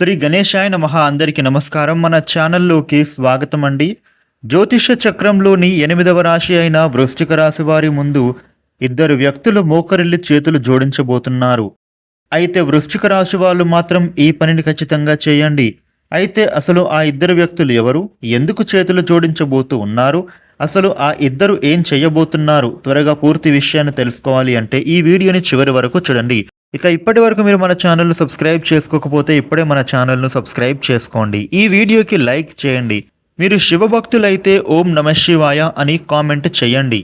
శ్రీ గణేశాయ మహా అందరికీ నమస్కారం. మన ఛానల్లోకి స్వాగతం అండి జ్యోతిష చక్రంలోని ఎనిమిదవ రాశి అయిన వృశ్చిక రాశి వారి ముందు ఇద్దరు వ్యక్తులు మోకరిల్లి చేతులు జోడించబోతున్నారు. అయితే వృశ్చిక రాశి వాళ్ళు మాత్రం ఈ పనిని ఖచ్చితంగా చేయండి. అయితే అసలు ఆ ఇద్దరు వ్యక్తులు ఎవరు? ఎందుకు చేతులు జోడించబోతూ ఉన్నారు? అసలు ఆ ఇద్దరు ఏం చేయబోతున్నారు? త్వరగా పూర్తి విషయాన్ని తెలుసుకోవాలి అంటే ఈ వీడియోని చివరి వరకు చూడండి. ఇక ఇప్పటి వరకు మీరు మన ఛానల్ను సబ్స్క్రైబ్ చేసుకోకపోతే ఇప్పుడే మన ఛానల్ను సబ్స్క్రైబ్ చేసుకోండి. ఈ వీడియోకి లైక్ చేయండి. మీరు శివభక్తులైతే ఓం నమ శివాయ అని కామెంట్ చేయండి.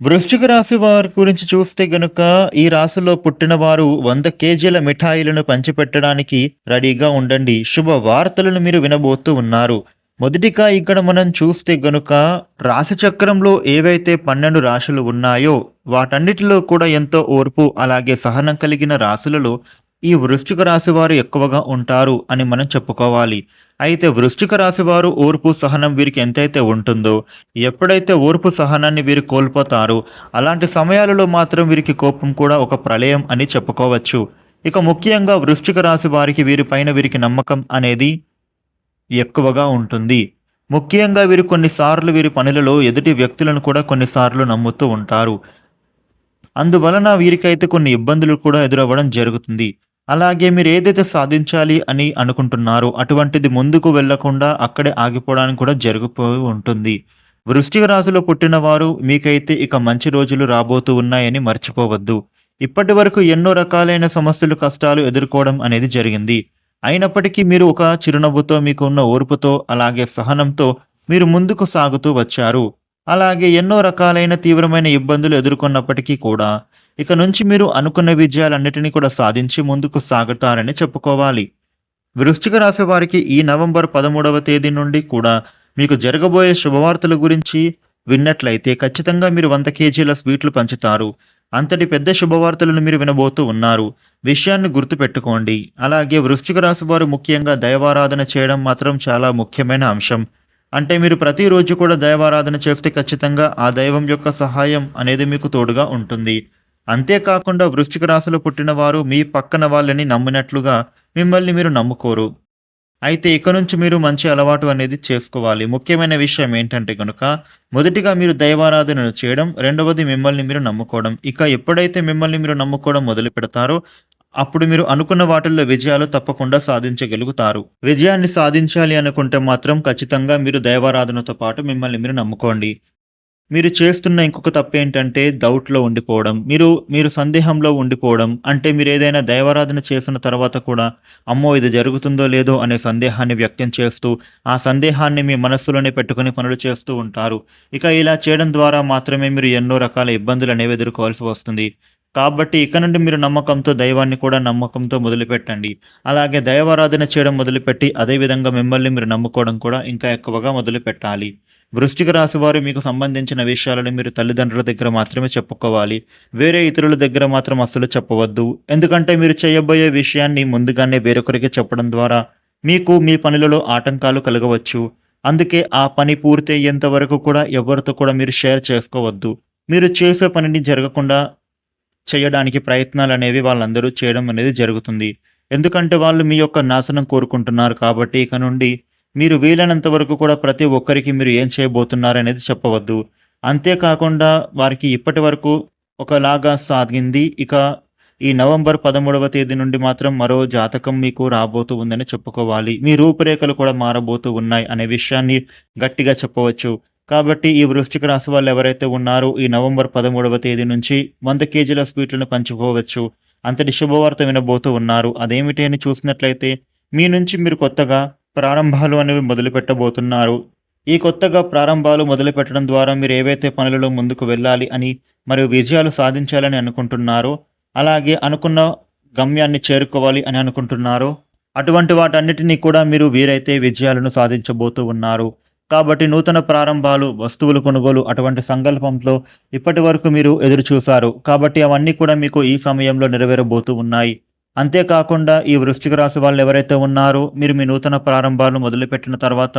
వృశ్చిక రాశి వారి గురించి చూస్తే గనుక ఈ రాశిలో పుట్టిన వారు వంద కేజీల మిఠాయిలను పంచిపెట్టడానికి రెడీగా ఉండండి. శుభ వార్తలను మీరు వినబోతూ ఉన్నారు. మొదటిగా ఇక్కడ మనం చూస్తే గనుక రాశిచక్రంలో ఏవైతే పన్నెండు రాశులు ఉన్నాయో వాటన్నిటిలో కూడా ఎంతో ఓర్పు అలాగే సహనం కలిగిన రాశులలో ఈ వృశ్చిక రాశి వారు ఎక్కువగా ఉంటారు అని మనం చెప్పుకోవాలి. అయితే వృశ్చిక రాశి వారు ఓర్పు సహనం వీరికి ఎంతైతే ఉంటుందో ఎప్పుడైతే ఓర్పు సహనాన్ని వీరు కోల్పోతారో అలాంటి సమయాలలో మాత్రం వీరికి కోపం కూడా ఒక ప్రళయం అని చెప్పుకోవచ్చు. ఇక ముఖ్యంగా వృశ్చిక రాశి వారికి వీరిపైన వీరికి నమ్మకం అనేది ఎక్కువగా ఉంటుంది. ముఖ్యంగా వీరు కొన్నిసార్లు వీరి పనులలో ఎదుటి వ్యక్తులను కూడా కొన్నిసార్లు నమ్ముతూ ఉంటారు. అందువలన వీరికైతే కొన్ని ఇబ్బందులు కూడా ఎదురవ్వడం జరుగుతుంది. అలాగే మీరు ఏదైతే సాధించాలి అని అనుకుంటున్నారో అటువంటిది ముందుకు వెళ్ళకుండా అక్కడే ఆగిపోవడానికి కూడా జరిగిపోయి ఉంటుంది. వృష్టిక రాశిలో పుట్టిన వారు మీకైతే ఇక మంచి రోజులు రాబోతూ ఉన్నాయని మర్చిపోవద్దు. ఇప్పటి వరకు ఎన్నో రకాలైన సమస్యలు కష్టాలు ఎదుర్కోవడం అనేది జరిగింది. అయినప్పటికీ మీరు ఒక చిరునవ్వుతో మీకు ఉన్న ఓర్పుతో అలాగే సహనంతో మీరు ముందుకు సాగుతూ వచ్చారు. అలాగే ఎన్నో రకాలైన తీవ్రమైన ఇబ్బందులు ఎదుర్కొన్నప్పటికీ కూడా ఇక నుంచి మీరు అనుకున్న విజయాలన్నిటినీ కూడా సాధించి ముందుకు సాగుతారని చెప్పుకోవాలి. వృశ్చిక రాశి వారికి ఈ నవంబర్ పదమూడవ తేదీ నుండి కూడా మీకు జరగబోయే శుభవార్తల గురించి విన్నట్లయితే ఖచ్చితంగా మీరు వంద కేజీల స్వీట్లు పంచుతారు. అంతటి పెద్ద శుభవార్తలను మీరు వినబోతూ ఉన్నారు. విషయాన్ని గుర్తుపెట్టుకోండి. అలాగే వృశ్చిక రాశి వారు ముఖ్యంగా దైవారాధన చేయడం మాత్రం చాలా ముఖ్యమైన అంశం. అంటే మీరు ప్రతిరోజు కూడా దైవారాధన చేస్తే ఖచ్చితంగా ఆ దైవం యొక్క సహాయం అనేది మీకు తోడుగా ఉంటుంది. అంతేకాకుండా వృశ్చిక రాశిలో పుట్టిన వారు మీ పక్కన వాళ్ళని నమ్మినట్లుగా మిమ్మల్ని మీరు నమ్ముకోరు. అయితే ఇక నుంచి మీరు మంచి అలవాటు అనేది చేసుకోవాలి. ముఖ్యమైన విషయం ఏంటంటే కనుక మొదటిగా మీరు దైవారాధనను చేయడం రెండవది మిమ్మల్ని మీరు నమ్ముకోవడం. ఇక ఎప్పుడైతే మిమ్మల్ని మీరు నమ్ముకోవడం మొదలు పెడతారో అప్పుడు మీరు అనుకున్న వాటిల్లో విజయాలు తప్పకుండా సాధించగలుగుతారు. విజయాన్ని సాధించాలి అనుకుంటే మాత్రం ఖచ్చితంగా మీరు దైవారాధనతో పాటు మిమ్మల్ని మీరు నమ్ముకోండి. మీరు చేస్తున్న ఇంకొక తప్పు ఏంటంటే డౌట్లో ఉండిపోవడం. మీరు మీరు సందేహంలో ఉండిపోవడం. అంటే మీరు ఏదైనా దైవారాధన చేసిన తర్వాత కూడా అమ్మో ఇది జరుగుతుందో లేదో అనే సందేహాన్ని వ్యక్తం చేస్తూ ఆ సందేహాన్ని మీ మనస్సులోనే పెట్టుకుని పనులు చేస్తూ ఉంటారు. ఇక ఇలా చేయడం ద్వారా మాత్రమే మీరు ఎన్నో రకాల ఇబ్బందులు అనేవి ఎదుర్కోవాల్సి వస్తుంది. కాబట్టి ఇక నుండి మీరు నమ్మకంతో దైవాన్ని కూడా నమ్మకంతో మొదలుపెట్టండి. అలాగే దైవారాధన చేయడం మొదలుపెట్టి అదేవిధంగా మిమ్మల్ని మీరు నమ్ముకోవడం కూడా ఇంకా ఎక్కువగా మొదలుపెట్టాలి. వృష్టిక రాశి వారు మీకు సంబంధించిన విషయాలను మీరు తల్లిదండ్రుల దగ్గర మాత్రమే చెప్పుకోవాలి. వేరే ఇతరుల దగ్గర మాత్రం అస్సలు చెప్పవద్దు. ఎందుకంటే మీరు చేయబోయే విషయాన్ని ముందుగానే వేరొకరికి చెప్పడం ద్వారా మీకు మీ పనులలో ఆటంకాలు కలగవచ్చు. అందుకే ఆ పని పూర్తి అయ్యేంత వరకు కూడా ఎవరితో కూడా మీరు షేర్ చేసుకోవద్దు. మీరు చేసే పనిని జరగకుండా చేయడానికి ప్రయత్నాలు అనేవి వాళ్ళందరూ చేయడం అనేది జరుగుతుంది. ఎందుకంటే వాళ్ళు మీ యొక్క నాశనం కోరుకుంటున్నారు కాబట్టి ఇక నుండి మీరు వీలైనంత వరకు కూడా ప్రతి ఒక్కరికి మీరు ఏం చేయబోతున్నారు అనేది చెప్పవద్దు. అంతేకాకుండా వారికి ఇప్పటి వరకు ఒకలాగా సాగింది. ఇక ఈ నవంబర్ పదమూడవ తేదీ నుండి మాత్రం మరో జాతకం మీకు రాబోతూ ఉందని చెప్పుకోవాలి. మీ రూపురేఖలు కూడా మారబోతూ ఉన్నాయి అనే విషయాన్ని గట్టిగా చెప్పవచ్చు. కాబట్టి ఈ వృష్టిక రాశి వాళ్ళు ఎవరైతే ఉన్నారో ఈ నవంబర్ పదమూడవ తేదీ నుంచి వంద కేజీల స్వీట్లను పంచుకోవచ్చు. అంతటి శుభవార్త వినబోతూ ఉన్నారు. అదేమిటి అని చూసినట్లయితే మీ నుంచి మీరు కొత్తగా ప్రారంభాలు అనేవి మొదలు పెట్టబోతున్నారు ఈ కొత్తగా ప్రారంభాలు మొదలు పెట్టడం ద్వారా మీరు ఏవైతే పనులలో ముందుకు వెళ్ళాలి అని మరియు విజయాలు సాధించాలని అనుకుంటున్నారో అలాగే అనుకున్న గమ్యాన్ని చేరుకోవాలి అని అనుకుంటున్నారో అటువంటి వాటన్నిటినీ కూడా మీరు వీరైతే విజయాలను సాధించబోతూ ఉన్నారు. కాబట్టి నూతన ప్రారంభాలు వస్తువులు కొనుగోలు అటువంటి సంకల్పంలో ఇప్పటి వరకు మీరు ఎదురు చూశారు కాబట్టి అవన్నీ కూడా మీకు ఈ సమయంలో నెరవేరబోతూ ఉన్నాయి. అంతేకాకుండా ఈ వృశ్చిక రాశి వాళ్ళు ఎవరైతే ఉన్నారో మీరు మీ నూతన ప్రారంభాలు మొదలుపెట్టిన తర్వాత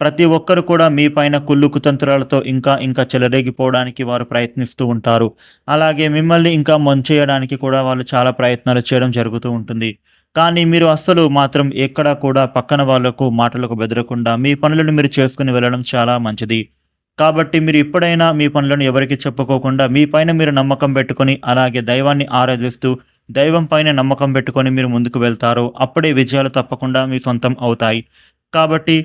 ప్రతి ఒక్కరు కూడా మీ పైన కుళ్ళు కుతంత్రాలతో ఇంకా ఇంకా చెలరేగిపోవడానికి వారు ప్రయత్నిస్తూ ఉంటారు. అలాగే మిమ్మల్ని ఇంకా మంచేయడానికి కూడా వాళ్ళు చాలా ప్రయత్నాలు చేయడం జరుగుతూ ఉంటుంది. కానీ మీరు అస్సలు మాత్రం ఎక్కడా కూడా పక్కన వాళ్ళకు మాటలకు బెదరకుండా మీ పనులను మీరు చేసుకుని వెళ్ళడం చాలా మంచిది. కాబట్టి మీరు ఎప్పుడైనా మీ పనులను ఎవరికి చెప్పుకోకుండా మీ పైన మీరు నమ్మకం పెట్టుకొని అలాగే దైవాన్ని ఆరాధిస్తూ దైవం పైన నమ్మకం పెట్టుకొని మీరు ముందుకు వెళ్తారో అప్పుడే విజయాలు తప్పకుండా మీ సొంతం అవుతాయి. కాబట్టి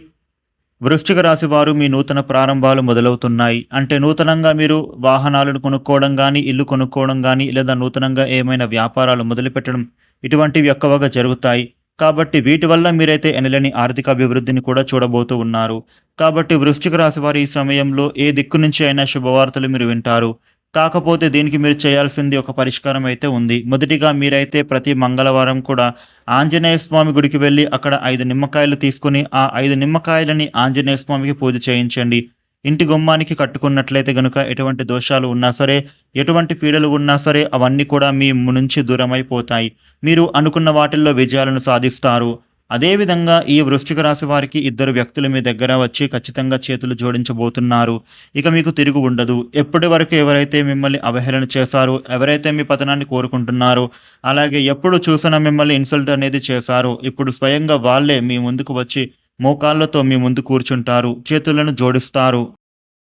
వృశ్చిక రాశి వారు మీ నూతన ప్రారంభాలు మొదలవుతున్నాయి. అంటే నూతనంగా మీరు వాహనాలను కొనుక్కోవడం కానీ ఇల్లు కొనుక్కోవడం కానీ లేదా నూతనంగా ఏమైనా వ్యాపారాలు మొదలుపెట్టడం ఇటువంటివి ఎక్కువగా జరుగుతాయి. కాబట్టి వీటి వల్ల మీరైతే ఎనలేని ఆర్థిక అభివృద్ధిని కూడా చూడబోతూ ఉన్నారు. కాబట్టి వృశ్చిక రాశి వారి ఈ సమయంలో ఏ దిక్కు నుంచి అయినా శుభవార్తలు మీరు వింటారు. కాకపోతే దీనికి మీరు చేయాల్సింది ఒక పరిష్కారం అయితే ఉంది. మొదటిగా మీరైతే ప్రతి మంగళవారం కూడా ఆంజనేయ స్వామి గుడికి వెళ్ళి అక్కడ ఐదు నిమ్మకాయలు తీసుకుని ఆ ఐదు నిమ్మకాయలని ఆంజనేయ స్వామికి పూజ చేయించండి. ఇంటి గుమ్మానికి కట్టుకున్నట్లయితే గనుక ఎటువంటి దోషాలు ఉన్నా సరే ఎటువంటి పీడలు ఉన్నా సరే అవన్నీ కూడా మీ నుంచి దూరమైపోతాయి. మీరు అనుకున్న వాటిల్లో విజయాలను సాధిస్తారు. అదేవిధంగా ఈ వృశ్చిక రాశి వారికి ఇద్దరు వ్యక్తులు మీ దగ్గర వచ్చి ఖచ్చితంగా చేతులు జోడించబోతున్నారు. ఇక మీకు తిరుగు ఉండదు. ఎప్పటి వరకు ఎవరైతే మిమ్మల్ని అవహేళన చేశారో ఎవరైతే మీ పతనాన్ని కోరుకుంటున్నారో అలాగే ఎప్పుడు చూసినా మిమ్మల్ని ఇన్సల్ట్ అనేది చేశారో ఇప్పుడు స్వయంగా వాళ్ళే మీ ముందుకు వచ్చి మోకాళ్ళతో మీ ముందు కూర్చుంటారు చేతులను జోడిస్తారు.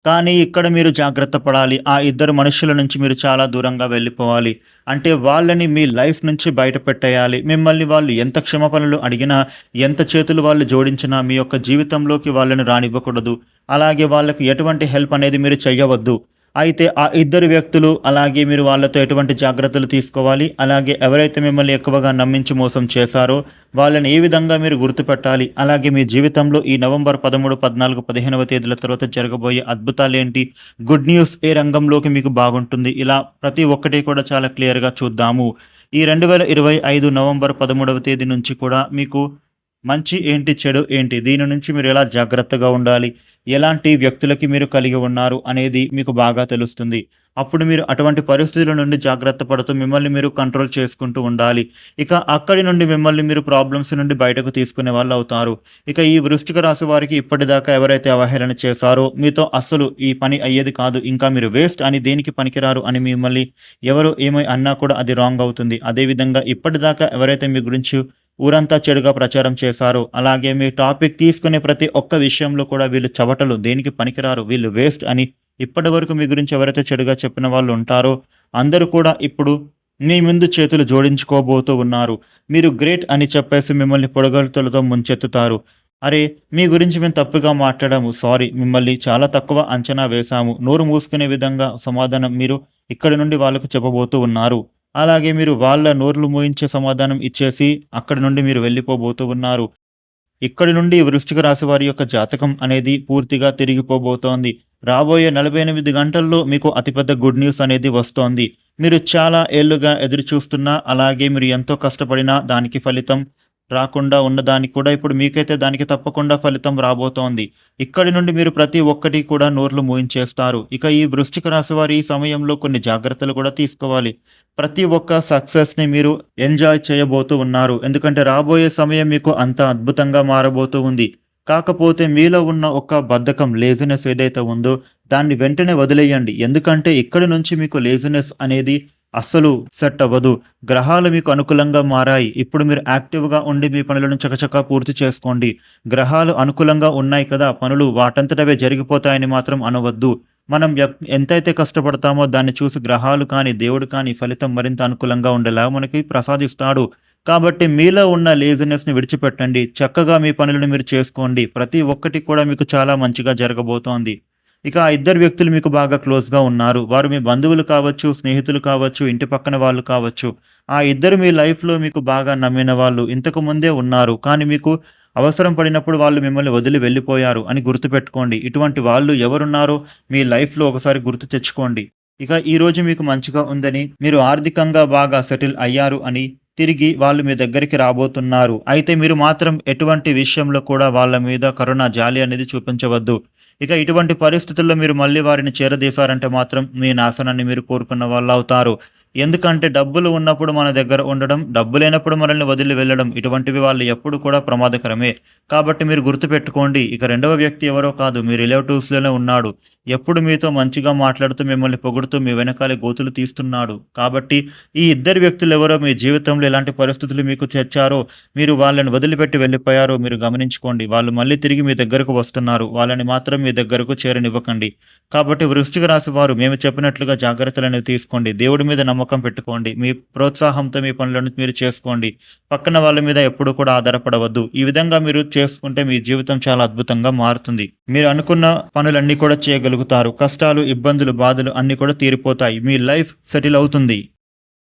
కానీ ఇక్కడ మీరు జాగ్రత్త పడాలి. ఆ ఇద్దరు మనుషుల నుంచి మీరు చాలా దూరంగా వెళ్ళిపోవాలి. అంటే వాళ్ళని మీ లైఫ్ నుంచి బయట పెట్టేయాలి. మిమ్మల్ని వాళ్ళు ఎంత క్షమాపణలు అడిగినా ఎంత చేతులు వాళ్ళు జోడించినా మీ యొక్క జీవితంలోకి వాళ్ళని రానివ్వకూడదు. అలాగే వాళ్ళకు ఎటువంటి హెల్ప్ అనేది మీరు చేయవద్దు అయితే ఆ ఇద్దరు వ్యక్తులు అలాగే మీరు వాళ్ళతో ఎటువంటి జాగ్రత్తలు తీసుకోవాలి అలాగే ఎవరైతే మిమ్మల్ని ఎక్కువగా నమ్మించి మోసం చేశారో వాళ్ళని ఏ విధంగా మీరు గుర్తుపెట్టాలి అలాగే మీ జీవితంలో ఈ నవంబర్ పదమూడు పద్నాలుగు పదిహేనవ తేదీల తర్వాత జరగబోయే అద్భుతాలు ఏంటి? గుడ్ న్యూస్ ఏ రంగంలోకి మీకు బాగుంటుంది? ఇలా ప్రతి ఒక్కటి కూడా చాలా క్లియర్గా చూద్దాము. ఈ రెండు వేల ఇరవై ఐదు నవంబర్ పదమూడవ తేదీ నుంచి కూడా మీకు మంచి ఏంటి చెడు ఏంటి? దీని నుంచి మీరు ఎలా జాగ్రత్తగా ఉండాలి? ఎలాంటి వ్యక్తులకి మీరు కలిగి ఉన్నారు అనేది మీకు బాగా తెలుస్తుంది. అప్పుడు మీరు అటువంటి పరిస్థితుల నుండి జాగ్రత్త పడుతూ మిమ్మల్ని మీరు కంట్రోల్ చేసుకుంటూ ఉండాలి. ఇక అక్కడి నుండి మిమ్మల్ని మీరు ప్రాబ్లమ్స్ నుండి బయటకు తీసుకునే వాళ్ళు అవుతారు. ఇక ఈ వృష్టిక రాశి వారికి ఇప్పటిదాకా ఎవరైతే అవహేళన చేశారో మీతో అస్సలు ఈ పని అయ్యేది కాదు. ఇంకా మీరు వేస్ట్ అని దేనికి పనికిరారు అని మిమ్మల్ని ఎవరు ఏమై అన్నా కూడా అది రాంగ్ అవుతుంది. అదేవిధంగా ఇప్పటిదాకా ఎవరైతే మీ గురించి ఊరంతా చెడుగా ప్రచారం చేశారు. అలాగే మీ టాపిక్ తీసుకునే ప్రతి ఒక్క విషయంలో కూడా వీళ్ళు చవటలు దేనికి పనికిరారు వీళ్ళు వేస్ట్ అని ఇప్పటి వరకు మీ గురించి ఎవరైతే చెడుగా చెప్పిన వాళ్ళు ఉంటారో అందరూ కూడా ఇప్పుడు మీ ముందు చేతులు జోడించుకోబోతూ ఉన్నారు. మీరు గ్రేట్ అని చెప్పేసి మిమ్మల్ని పొడగలుతులతో ముంచెత్తుతారు. అరే మీ గురించి మేము తప్పుగా మాట్లాడాము సారీ. మిమ్మల్ని చాలా తక్కువ అంచనా వేశాము. నోరు మూసుకునే విధంగా సమాధానం మీరు ఇక్కడి నుండి వాళ్ళకు చెప్పబోతూ ఉన్నారు. అలాగే మీరు వాళ్ళ నోర్లు మోయించే సమాధానం ఇచ్చేసి అక్కడి నుండి మీరు వెళ్ళిపోబోతూ ఉన్నారు. ఇక్కడి నుండి వృశ్చిక రాశి వారి యొక్క జాతకం అనేది పూర్తిగా తిరిగిపోబోతోంది. రాబోయే నలభై ఎనిమిది గంటల్లో మీకు అతిపెద్ద గుడ్ న్యూస్ అనేది వస్తోంది. మీరు చాలా ఏళ్ళుగా ఎదురు చూస్తున్నా అలాగే మీరు ఎంతో కష్టపడినా దానికి ఫలితం రాకుండా ఉన్నదానికి కూడా ఇప్పుడు మీకైతే దానికి తప్పకుండా ఫలితం రాబోతోంది. ఇక్కడి నుండి మీరు ప్రతి ఒక్కటి కూడా నోర్లు మూయించేస్తారు. ఇక ఈ వృష్టిక రాశి వారి ఈ సమయంలో కొన్ని జాగ్రత్తలు కూడా తీసుకోవాలి. ప్రతి ఒక్క సక్సెస్ని మీరు ఎంజాయ్ చేయబోతూ ఉన్నారు. ఎందుకంటే రాబోయే సమయం మీకు అంత అద్భుతంగా మారబోతూ ఉంది. కాకపోతే మీలో ఉన్న ఒక బద్ధకం లేజినెస్ ఏదైతే ఉందో దాన్ని వెంటనే వదిలేయండి. ఎందుకంటే ఇక్కడి నుంచి మీకు లేజినెస్ అనేది అస్సలు సెట్ అవ్వదు. గ్రహాలు మీకు అనుకూలంగా మారాయి. ఇప్పుడు మీరు యాక్టివ్గా ఉండి మీ పనులను చకచకా పూర్తి చేసుకోండి. గ్రహాలు అనుకూలంగా ఉన్నాయి కదా పనులు వాటంతటవే జరిగిపోతాయని మాత్రం అనవద్దు. మనం ఎక్- ఎంతైతే కష్టపడతామో దాన్ని చూసి గ్రహాలు కానీ దేవుడు కానీ ఫలితం మరింత అనుకూలంగా ఉండేలా మనకి ప్రసాదిస్తాడు. కాబట్టి మీలో ఉన్న లేజినెస్ని విడిచిపెట్టండి. చక్కగా మీ పనులను మీరు చేసుకోండి. ప్రతి ఒక్కటి కూడా మీకు చాలా మంచిగా జరగబోతోంది. ఇక ఆ ఇద్దరు వ్యక్తులు మీకు బాగా క్లోజ్గా ఉన్నారు. వారు మీ బంధువులు కావచ్చు స్నేహితులు కావచ్చు ఇంటి పక్కన వాళ్ళు కావచ్చు. ఆ ఇద్దరు మీ లైఫ్లో మీకు బాగా నమ్మిన వాళ్ళు ఇంతకు ముందే ఉన్నారు. కానీ మీకు అవసరం పడినప్పుడు వాళ్ళు మిమ్మల్ని వదిలి వెళ్ళిపోయారు అని గుర్తుపెట్టుకోండి. ఇటువంటి వాళ్ళు ఎవరున్నారో మీ లైఫ్లో ఒకసారి గుర్తు తెచ్చుకోండి. ఇక ఈరోజు మీకు మంచిగా ఉందని మీరు ఆర్థికంగా బాగా సెటిల్ అయ్యారు అని తిరిగి వాళ్ళు మీ దగ్గరికి రాబోతున్నారు. అయితే మీరు మాత్రం ఎటువంటి విషయంలో కూడా వాళ్ళ మీద కరుణ జాలి అనేది చూపించవద్దు. ఇక ఇటువంటి పరిస్థితుల్లో మీరు మళ్ళీ వారిని చేరదీశారంటే మాత్రం మీ నాశనాన్ని మీరు కోరుకున్న వాళ్ళు అవుతారు. ఎందుకంటే డబ్బులు ఉన్నప్పుడు మన దగ్గర ఉండడం డబ్బు లేనప్పుడు మనల్ని వదిలి వెళ్ళడం ఇటువంటివి వాళ్ళు ఎప్పుడు కూడా ప్రమాదకరమే. కాబట్టి మీరు గుర్తుపెట్టుకోండి ఇక రెండవ వ్యక్తి ఎవరో కాదు మీ రిలేటివ్స్లోనే ఉన్నాడు. ఎప్పుడు మీతో మంచిగా మాట్లాడుతూ మిమ్మల్ని పొగుడుతూ మీ వెనకాలే గోతులు తీస్తున్నాడు. కాబట్టి ఈ ఇద్దరు వ్యక్తులు ఎవరో మీ జీవితంలో ఎలాంటి పరిస్థితులు మీకు తెచ్చారో మీరు వాళ్ళని వదిలిపెట్టి వెళ్ళిపోయారో మీరు గమనించుకోండి. వాళ్ళు మళ్ళీ తిరిగి మీ దగ్గరకు వస్తున్నారు. వాళ్ళని మాత్రం మీ దగ్గరకు చేరనివ్వకండి. కాబట్టి వృష్టికి రాశి వారు మేము చెప్పినట్లుగా జాగ్రత్తలు అనేవి తీసుకోండి. దేవుడి మీద నమ్మకం పెట్టుకోండి. మీ ప్రోత్సాహంతో మీ పనులను మీరు చేసుకోండి. పక్కన వాళ్ళ మీద ఎప్పుడూ కూడా ఆధారపడవద్దు. ఈ విధంగా మీరు చేసుకుంటే మీ జీవితం చాలా అద్భుతంగా మారుతుంది. మీరు అనుకున్న పనులన్నీ కూడా చేయగలుగుతారు. కష్టాలు ఇబ్బందులు బాధలు అన్నీ కూడా తీరిపోతాయి. మీ లైఫ్ సెటిల్ అవుతుంది.